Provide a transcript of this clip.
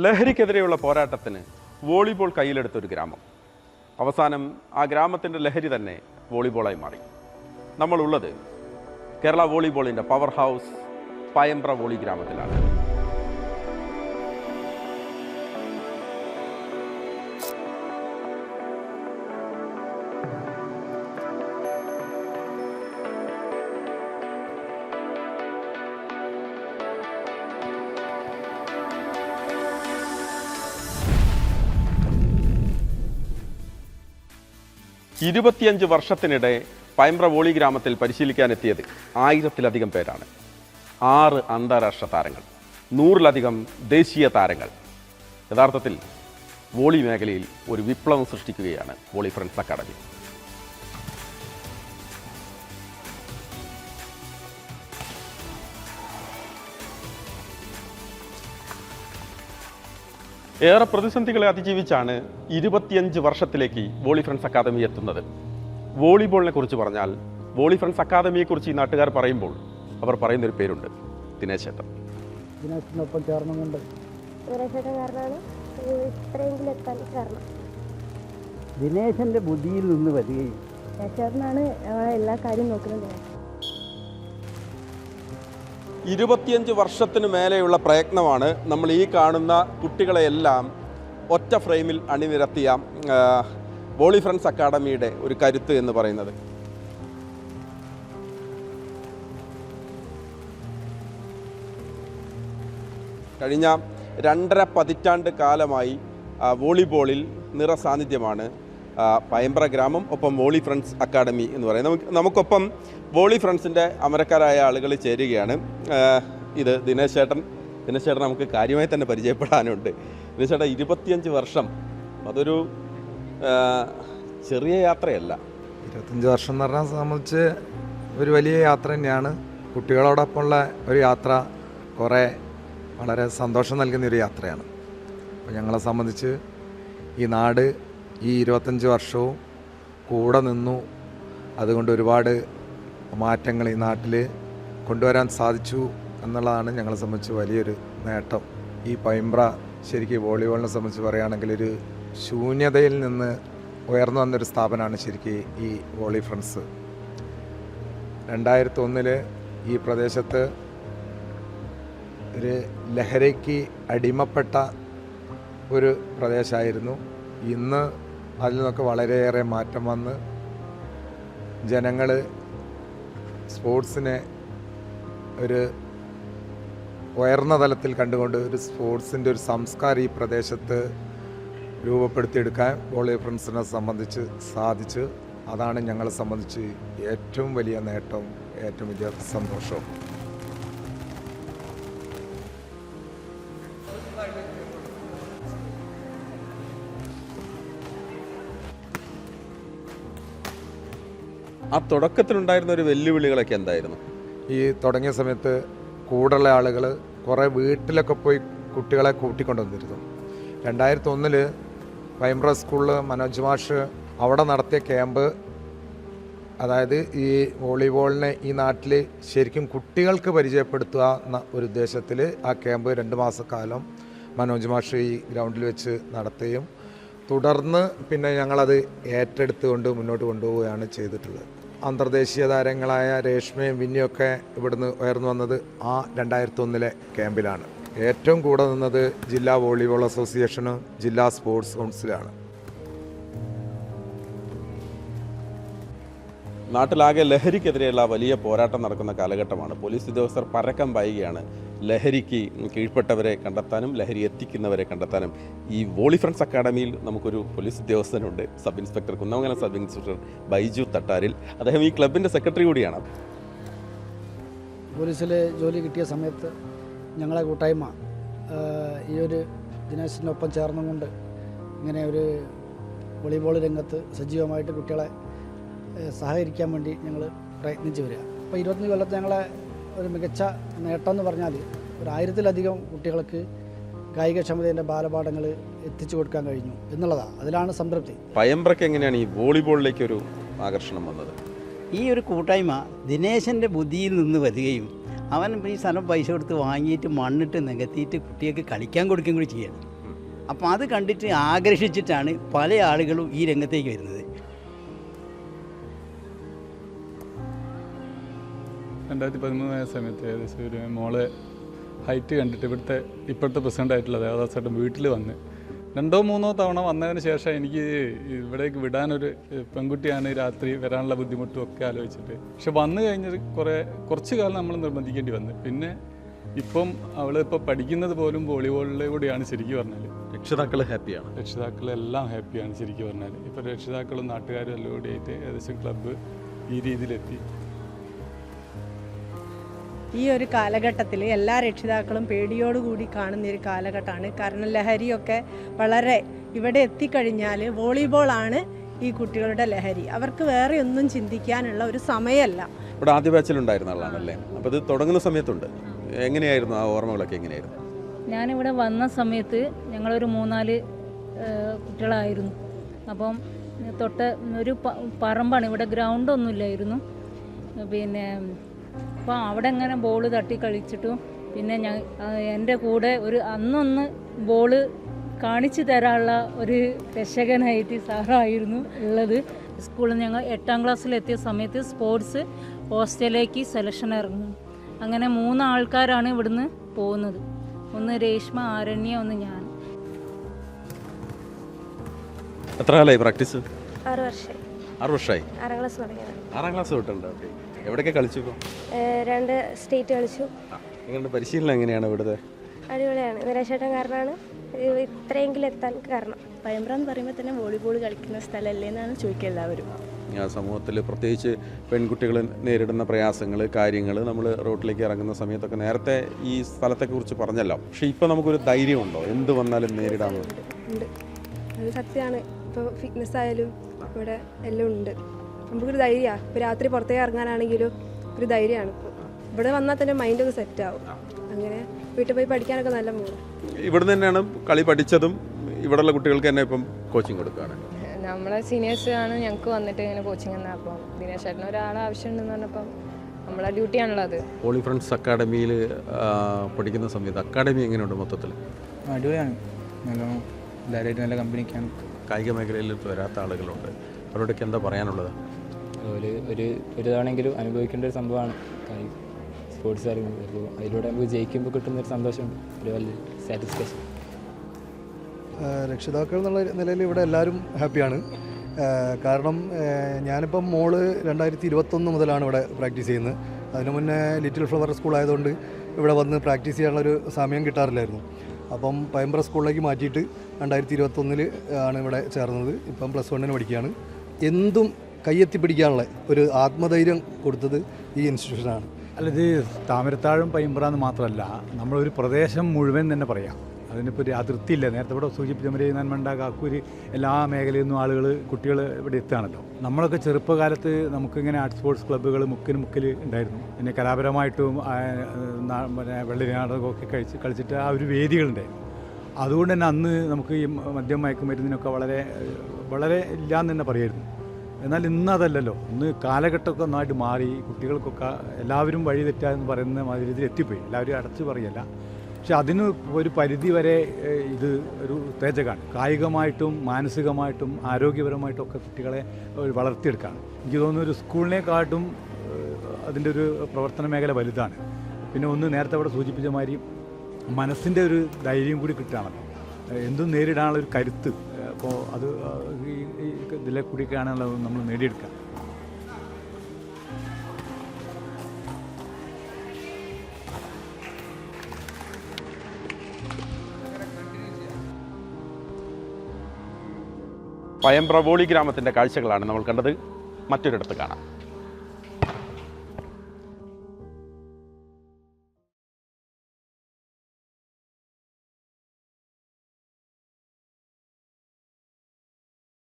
ലഹരിക്കെതിരെയുള്ള പോരാട്ടത്തിന് വോളിബോൾ കയ്യിലെടുത്ത ഒരു ഗ്രാമം. അവസാനം ആ ഗ്രാമത്തിന്റെ ലഹരി തന്നെ വോളിബോളായി മാറി. നമ്മളുള്ളത് കേരള വോളിബോളിന്റെ പവർ ഹൗസ് പയമ്പ്ര വോളി ഗ്രാമത്തിലാണ്. ഇരുപത്തിയഞ്ച് വർഷത്തിനിടെ പയമ്പ്ര വോളി ഗ്രാമത്തിൽ പരിശീലിക്കാനെത്തിയത് ആയിരത്തിലധികം പേരാണ്. ആറ് അന്താരാഷ്ട്ര താരങ്ങൾ നൂറിലധികം ദേശീയ താരങ്ങൾ. യഥാർത്ഥത്തിൽ വോളി മേഖലയിൽ ഒരു വിപ്ലവം സൃഷ്ടിക്കുകയാണ് വോളി ഫ്രണ്ട്സ് അക്കാദമി. ഏറെ പ്രതിസന്ധികളെ അതിജീവിച്ചാണ് ഇരുപത്തിയഞ്ച് വർഷത്തിലേക്ക് വോളി ഫ്രണ്ട്സ് അക്കാദമി എത്തുന്നത്. വോളിബോളിനെ കുറിച്ച് പറഞ്ഞാൽ വോളി ഫ്രണ്ട്സ് അക്കാദമിയെക്കുറിച്ച് ഈ നാട്ടുകാർ പറയുമ്പോൾ അവർ പറയുന്നൊരു പേരുണ്ട് ദിനേശ് ചേട്ടൻ. ദിനേശിനൊപ്പം ചേർന്നുകൊണ്ട് ദിനേശന്റെ ബുദ്ധിയിൽ നിന്ന് വരികയും. ചേട്ടനാണ് എല്ലാ കാര്യം നോക്കുന്നത്. ഇരുപത്തിയഞ്ച് വർഷത്തിന് മേലെയുള്ള പ്രയത്നമാണ് നമ്മൾ ഈ കാണുന്ന കുട്ടികളെയെല്ലാം ഒറ്റ ഫ്രെയിമിൽ അണിനിരത്തിയ ബോളി ഫ്രണ്ട്സ് അക്കാഡമിയുടെ ഒരു കരുത്ത് എന്ന് പറയുന്നത്. കഴിഞ്ഞ രണ്ടര പതിറ്റാണ്ട് കാലമായി വോളിബോളിൽ നിറസാന്നിധ്യമാണ് പയമ്പ്ര ഗ്രാമം ഒപ്പം വോളി ഫ്രണ്ട്സ് അക്കാഡമി എന്ന് പറയുന്നത് നമുക്ക് നമുക്കൊപ്പം വോളി ഫ്രണ്ട്സിന്റെ അമരക്കാരായ ആളുകൾ ചേരുകയാണ്. ഇത് ദിനേശ് ചേട്ടൻ ദിനേശ് ചേട്ടൻ നമുക്ക് കാര്യമായി തന്നെ പരിചയപ്പെടാനുണ്ട്. ദിനേശ് ചേട്ടൻ ഇരുപത്തിയഞ്ച് വർഷം. അതൊരു ചെറിയ യാത്രയല്ല. ഇരുപത്തഞ്ച് വർഷം എന്ന് പറഞ്ഞാൽ സംബന്ധിച്ച് ഒരു വലിയ യാത്ര തന്നെയാണ്. കുട്ടികളോടൊപ്പമുള്ള ഒരു യാത്ര കുറേ വളരെ സന്തോഷം നൽകുന്ന ഒരു യാത്രയാണ്. അപ്പോൾ ഞങ്ങളെ സംബന്ധിച്ച് ഈ നാട് ഈ ഇരുപത്തഞ്ച് വർഷവും കൂടെ നിന്നു. അതുകൊണ്ട് ഒരുപാട് മാറ്റങ്ങൾ ഈ നാട്ടിൽ കൊണ്ടുവരാൻ സാധിച്ചു എന്നുള്ളതാണ് ഞങ്ങളെ സംബന്ധിച്ച് വലിയൊരു നേട്ടം. ഈ പൈമ്പ്ര ശരിക്കും വോളിബോളിനെ സംബന്ധിച്ച് പറയുകയാണെങ്കിൽ ഒരു ശൂന്യതയിൽ നിന്ന് ഉയർന്നു വന്നൊരു സ്ഥാപനമാണ് ശരിക്കും ഈ വോളി ഫ്രണ്ട്സ്. രണ്ടായിരത്തി ഒന്നിൽ ഈ പ്രദേശത്ത് ഒരു ലഹരയ്ക്ക് അടിമപ്പെട്ട ഒരു പ്രദേശമായിരുന്നു. ഇന്ന് അതിൽ നിന്നൊക്കെ വളരെയേറെ മാറ്റം വന്ന് ജനങ്ങൾ സ്പോർട്സിനെ ഒരു ഉയർന്ന തലത്തിൽ കണ്ടുകൊണ്ട് ഒരു സ്പോർട്സിന്റെ ഒരു സംസ്കാരം ഈ പ്രദേശത്ത് രൂപപ്പെടുത്തിയെടുക്കാൻ വോളി ഫ്രണ്ട്സിനെ സംബന്ധിച്ച് സാധിച്ചു. അതാണ് ഞങ്ങളെ സംബന്ധിച്ച് ഏറ്റവും വലിയ നേട്ടവും ഏറ്റവും വലിയ സന്തോഷവും. ആ തുടക്കത്തിലുണ്ടായിരുന്ന ഒരു വെല്ലുവിളികളൊക്കെ എന്തായിരുന്നു? ഈ തുടങ്ങിയ സമയത്ത് കൂടുള്ള ആളുകൾ കുറേ വീട്ടിലൊക്കെ പോയി കുട്ടികളെ കൂട്ടിക്കൊണ്ടുവന്നിരുന്നു. രണ്ടായിരത്തി ഒന്നിൽ വൈമ്പ്ര സ്കൂളിൽ മനോജ് മാഷ് അവിടെ നടത്തിയ ക്യാമ്പ് അതായത് ഈ വോളിബോളിനെ ഈ നാട്ടിൽ ശരിക്കും കുട്ടികൾക്ക് പരിചയപ്പെടുത്തുക എന്ന ഒരു ഉദ്ദേശത്തിൽ ആ ക്യാമ്പ് രണ്ട് മാസക്കാലം മനോജ് മാഷ് ഈ ഗ്രൗണ്ടിൽ വെച്ച് നടത്തുകയും തുടർന്ന് പിന്നെ ഞങ്ങളത് ഏറ്റെടുത്തുകൊണ്ട് മുന്നോട്ട് കൊണ്ടുപോവുകയാണ് ചെയ്തിട്ടുള്ളത്. അന്തർദേശീയ താരങ്ങളായ രേഷ്മയും വിന്നിയൊക്കെ ഇവിടുന്ന് ഉയർന്നു വന്നത് ആ രണ്ടായിരത്തി ഒന്നിലെ ക്യാമ്പിലാണ്. ഏറ്റവും കൂടെ നിന്നത് ജില്ലാ വോളിബോൾ അസോസിയേഷനും ജില്ലാ സ്പോർട്സ് കൗൺസിലാണ്. നാട്ടിലാകെ ലഹരിക്കെതിരെയുള്ള വലിയ പോരാട്ടം നടക്കുന്ന കാലഘട്ടമാണ്. പോലീസ് ഉദ്യോഗസ്ഥർ പരക്കം പായുകയാണ്. ലഹരിക്ക് കീഴ്പ്പെട്ടവരെ കണ്ടെത്താനും ലഹരി എത്തിക്കുന്നവരെ കണ്ടെത്താനും. ഈ വോളി ഫ്രണ്ട്സ് അക്കാഡമിയിൽ നമുക്കൊരു police ഉദ്യോഗസ്ഥനുണ്ട്. Sub inspector Kunnamangalam sub inspector Baiju Thattaril. അദ്ദേഹം ഈ ക്ലബിന്റെ സെക്രട്ടറി കൂടിയാണ്. പോലീസിൽ ജോലി കിട്ടിയ സമയത്ത് ഞങ്ങളെ കൂട്ടായ്മ ഈ ഒരു ദിനേശിനൊപ്പം ചേർന്നുകൊണ്ട് ഇങ്ങനെ ഒരു വോളിബോൾ രംഗത്ത് സജീവമായിട്ട് കുട്ടികളെ സഹകരിക്കാൻ വേണ്ടി ഞങ്ങൾ പ്രയത്നിച്ച് വരിക. അപ്പോൾ ഇരുപത്തഞ്ച് കൊല്ലത്ത് ഞങ്ങളെ ഒരു മികച്ച നേട്ടം എന്ന് പറഞ്ഞാൽ ഒരു ആയിരത്തിലധികം കുട്ടികൾക്ക് കായികക്ഷമതയുടെ ബാലപാഠങ്ങൾ എത്തിച്ചു കൊടുക്കാൻ കഴിഞ്ഞു എന്നുള്ളതാണ്. അതിലാണ് സംതൃപ്തി. പയമ്പ്രയ്ക്ക് എങ്ങനെയാണ് ഈ വോളിബോളിലേക്ക് ഒരു ആകർഷണം വന്നത്? ഈ ഒരു കൂട്ടായ്മ ദിനേശന്റെ ബുദ്ധിയിൽ നിന്ന് വരികയും അവൻ ഈ സ്ഥലം പൈസ കൊടുത്ത് വാങ്ങിയിട്ട് മണ്ണിട്ട് നികത്തിയിട്ട് കുട്ടികൾക്ക് കളിക്കാൻ കൊടുക്കുകയും കൂടി ചെയ്യണം. അപ്പോൾ അത് കണ്ടിട്ട് ആകർഷിച്ചിട്ടാണ് പല ആളുകളും ഈ രംഗത്തേക്ക് വരുന്നത്. രണ്ടായിരത്തി പതിമൂന്നായ സമയത്ത് ഏകദേശം ഒരു മോളെ ഹൈറ്റ് കണ്ടിട്ട് ഇവിടുത്തെ ഇപ്പോഴത്തെ പ്രസിഡന്റ് ആയിട്ടുള്ള ദേവദാസേട്ടൻ വീട്ടിൽ വന്ന് രണ്ടോ മൂന്നോ തവണ വന്നതിന് ശേഷം എനിക്ക് ഇവിടേക്ക് വിടാനൊരു പെൺകുട്ടിയാണ് രാത്രി വരാനുള്ള ബുദ്ധിമുട്ടും ഒക്കെ ആലോചിച്ചിട്ട്. പക്ഷെ വന്നു കഴിഞ്ഞത് കുറേ കുറച്ച് കാലം നമ്മൾ നിർബന്ധിക്കേണ്ടി വന്നു. പിന്നെ ഇപ്പം അവൾ ഇപ്പോൾ പഠിക്കുന്നത് പോലും വോളിബോളിലെ കൂടിയാണ് ശരിക്കും പറഞ്ഞാൽ രക്ഷിതാക്കൾ ഹാപ്പിയാണ്. രക്ഷിതാക്കൾ എല്ലാം ഹാപ്പിയാണ് ശരിക്കും പറഞ്ഞാൽ ഇപ്പോൾ രക്ഷിതാക്കളും നാട്ടുകാരും എല്ലാം കൂടിയായിട്ട് ഏകദേശം ക്ലബ്ബ് ഈ രീതിയിലെത്തി. ഈ ഒരു കാലഘട്ടത്തിൽ എല്ലാ രക്ഷിതാക്കളും പേടിയോടുകൂടി കാണുന്ന ഒരു കാലഘട്ടമാണ്. കാരണം ലഹരിയൊക്കെ വളരെ ഇവിടെ എത്തിക്കഴിഞ്ഞാൽ വോളിബോളാണ് ഈ കുട്ടികളുടെ ലഹരി. അവർക്ക് വേറെ ഒന്നും ചിന്തിക്കാനുള്ള ഒരു സമയമല്ല. ഇവിടെ ആദ്യ ബാച്ചിലുണ്ടായിരുന്ന ആളാണല്ലേ? അപ്പോൾ ഇത് തുടങ്ങുന്ന സമയത്തുണ്ട്. എങ്ങനെയായിരുന്നു ആ ഓർമ്മകളൊക്കെ എങ്ങനെയായിരുന്നു? ഞാനിവിടെ വന്ന സമയത്ത് ഞങ്ങളൊരു മൂന്നാൽ കുട്ടികളായിരുന്നു. അപ്പം തൊട്ട് ഒരു പറമ്പാണ്. ഇവിടെ ഗ്രൗണ്ടൊന്നുമില്ലായിരുന്നു. പിന്നെ അപ്പോൾ അവിടെ ഇങ്ങനെ ബോൾ തട്ടി കളിച്ചിട്ടും. പിന്നെ ഞാൻ എന്റെ കൂടെ ഒരു അന്നൊന്ന് ബോൾ കാണിച്ചു തരാനുള്ള ഒരു രക്ഷകനായിട്ട് സാറായിരുന്നു ഉള്ളത്. സ്കൂളിൽ ഞങ്ങൾ എട്ടാം ക്ലാസ്സിലെത്തിയ സമയത്ത് സ്പോർട്സ് ഹോസ്റ്റലിലേക്ക് സെലക്ഷൻ ഇറങ്ങും. അങ്ങനെ മൂന്ന് ആൾക്കാരാണ് ഇവിടുന്ന് പോകുന്നത്. ഒന്ന് രേഷ്മ ആരണ്യ ഒന്ന് ഞാൻ. എത്ര കാലമായി പ്രാക്ടീസ് ആറ് വർഷമായി ആറ് വർഷമായി ആറാം ക്ലാസ് തുടങ്ങിയത് ആറാം ക്ലാസ് തൊട്ടുണ്ട്? ഓക്കെ എവിടെയൊക്കെ കളിച്ചു ഇപ്പോൾ രണ്ട് സ്റ്റേറ്റ് കളിച്ചു. നിങ്ങളുടെ പരിശീലനം എങ്ങനെയാണ് ഇവിടുത്തെ? അടിപൊളിയാണ്. നിരാശേട്ടൻ കാരണമാണ്. ഇത് ഇത്രയെങ്കിലും എത്താൻ കാരണം. പയമ്പ്ര എന്ന് പറയുമ്പോൾ തന്നെ വോളിബോൾ കളിക്കുന്ന സ്ഥലമല്ലേ എന്നാണ് ചോദിക്കുക എല്ലാവരും. സമൂഹത്തിൽ പ്രത്യേകിച്ച് പെൺകുട്ടികൾ നേരിടുന്ന പ്രയാസങ്ങൾ കാര്യങ്ങൾ നമ്മൾ റോട്ടിലേക്ക് ഇറങ്ങുന്ന സമയത്തൊക്കെ നേരത്തെ ഈ സ്ഥലത്തെക്കുറിച്ച് പറഞ്ഞല്ലോ. പക്ഷേ ഇപ്പോൾ നമുക്കൊരു ധൈര്യമുണ്ടോ? എന്ത് വന്നാലും നേരിടാമെന്ന് ഉണ്ട്. അത് സത്യമാണ്. ഇപ്പോൾ ഫിറ്റ്നസ് ആയാലും ഇവിടെ എല്ലാം ഉണ്ട്. നമുക്കൊരു ധൈര്യമാണ് ഇപ്പോൾ രാത്രി പുറത്തേക്ക് ഇറങ്ങാനാണെങ്കിലും ഒരു ധൈര്യമാണ് ഇപ്പോൾ ഇവിടെ വന്നാൽ തന്നെ മൈൻഡ് മൈൻഡൊക്കെ സെറ്റ് ആവും. അങ്ങനെ വീട്ടിൽ പോയി പഠിക്കാനൊക്കെ നല്ല മൂഡ് ഇവിടെ തന്നെയാണ് കളി പഠിച്ചതും ഇവിടെയുള്ള കുട്ടികൾക്ക് തന്നെ ഇപ്പം കോച്ചിങ് കൊടുക്കുകയാണ് നമ്മളെ സീനിയേഴ്സ് ആണ് ഞങ്ങൾക്ക് വന്നിട്ട് ഇങ്ങനെ കോച്ചിങ് തന്നെ അപ്പം. ദിനേശ് ചേട്ടന് ഒരാളെ ആവശ്യമുണ്ടെന്ന് പറഞ്ഞപ്പം നമ്മളെ ഡ്യൂട്ടിയാണല്ലോ അത്. ഹോളി ഫ്രണ്ട്സ് അക്കാഡമിയിൽ പഠിക്കുന്ന സമയത്ത് അക്കാഡമി എങ്ങനെയുണ്ട് മൊത്തത്തിൽ അടിപൊളിയാണ്. നല്ല എല്ലാവരുമായിട്ട് നല്ല കമ്പനിക്കാണ് കായിക മേഖലയിൽ വരാത്ത ആളുകളുണ്ട്. അവരോടൊക്കെ എന്താ പറയാനുള്ളത്? ഒരു ഒരു ഒരു തവണയെങ്കിലും അനുഭവിക്കേണ്ട ഒരു സംഭവമാണ്. സ്പോർട്സ് കാര്യങ്ങൾ. അതിലൂടെ നമുക്ക് ജയിക്കുമ്പോൾ കിട്ടുന്ന ഒരു സന്തോഷമുണ്ട്. ഒരു വലിയ സാറ്റിസ്ഫാക്ഷൻ രക്ഷിതാക്കൾ എന്നുള്ള നിലയിൽ ഇവിടെ എല്ലാവരും ഹാപ്പിയാണ്. കാരണം ഞാനിപ്പം മോൾ രണ്ടായിരത്തി ഇരുപത്തൊന്ന് മുതലാണ് ഇവിടെ പ്രാക്ടീസ് ചെയ്യുന്നത്. അതിനു മുന്നേ ലിറ്റിൽ ഫ്ലവർ സ്കൂൾ ആയതുകൊണ്ട് ഇവിടെ വന്ന് പ്രാക്ടീസ് ചെയ്യാനുള്ളൊരു സമയം കിട്ടാറില്ലായിരുന്നു. അപ്പം പയമ്പ്ര സ്കൂളിലേക്ക് മാറ്റിയിട്ട് രണ്ടായിരത്തി ഇരുപത്തൊന്നിൽ ആണ് ഇവിടെ ചേർന്നത്. ഇപ്പം പ്ലസ് വണ്ണിന് പഠിക്കുകയാണ്. എന്തും കയ്യെത്തി പിടിക്കാനുള്ള ഒരു ആത്മധൈര്യം കൊടുത്തത് ഈ ഇൻസ്റ്റിറ്റ്യൂഷനാണ് അല്ല ഇത് താമരത്താഴും പൈമ്പ്രാന്ന് മാത്രമല്ല നമ്മളൊരു പ്രദേശം മുഴുവൻ തന്നെ പറയാം. അതിനിപ്പോൾ ഒരു അതിർത്തിയില്ല. നേരത്തെ ഇവിടെ സൂചിപ്പിച്ച മരി നന്മണ്ട കാക്കൂര് എല്ലാ മേഖലയിൽ നിന്നും ആളുകൾ കുട്ടികൾ ഇവിടെ എത്തുകയാണല്ലോ. നമ്മളൊക്കെ ചെറുപ്പകാലത്ത് നമുക്കിങ്ങനെ ആർട്സ് സ്പോർട്സ് ക്ലബ്ബുകൾ മുക്കിന് മുക്കിൽ ഉണ്ടായിരുന്നു. പിന്നെ കലാപരമായിട്ടും പിന്നെ വെള്ളരി നാടകമൊക്കെ കഴിച്ച് കളിച്ചിട്ട് ആ ഒരു വേദികളുണ്ടായിരുന്നു. അതുകൊണ്ട് തന്നെ അന്ന് നമുക്ക് ഈ മദ്യം മയക്കുമരുന്നിനൊക്കെ വളരെ വളരെ ഇല്ലയെന്ന് തന്നെ പറയായിരുന്നു. എന്നാൽ ഇന്ന് ഇന്ന് കാലഘട്ടമൊക്കെ നന്നായിട്ട് മാറി. കുട്ടികൾക്കൊക്കെ എല്ലാവരും വഴി തെറ്റുക എന്ന് പറയുന്ന മാതിരി ഇതിൽ എത്തിപ്പോയി. എല്ലാവരും അടച്ചു പറയല്ല. പക്ഷെ അതിന് ഒരു പരിധി വരെ ഇത് ഒരു ഉത്തേജകമാണ്. കായികമായിട്ടും മാനസികമായിട്ടും ആരോഗ്യപരമായിട്ടും ഒക്കെ കുട്ടികളെ വളർത്തിയെടുക്കുകയാണ് എനിക്ക് തോന്നുന്നു ഒരു സ്കൂളിനെക്കാട്ടും അതിന്റെ ഒരു പ്രവർത്തന മേഖല വലുതാണ്. പിന്നെ ഒന്ന് നേരത്തെ അവിടെ സൂചിപ്പിച്ച മാതിരി മനസ്സിന്റെ ഒരു ധൈര്യം കൂടി കിട്ടുകയാണല്ലോ. എന്തും നേരിടാനുള്ള ഒരു കരുത്ത് അപ്പോൾ അത് ഈ ഇതിലെ കൂടിയൊക്കെയാണല്ലോ നമ്മൾ നേടിയെടുക്കുക പയമ്പ്രവോളി ഗ്രാമത്തിന്റെ കാഴ്ചകളാണ് നമ്മൾ കണ്ടത്. മറ്റൊരിടത്ത് കാണാം.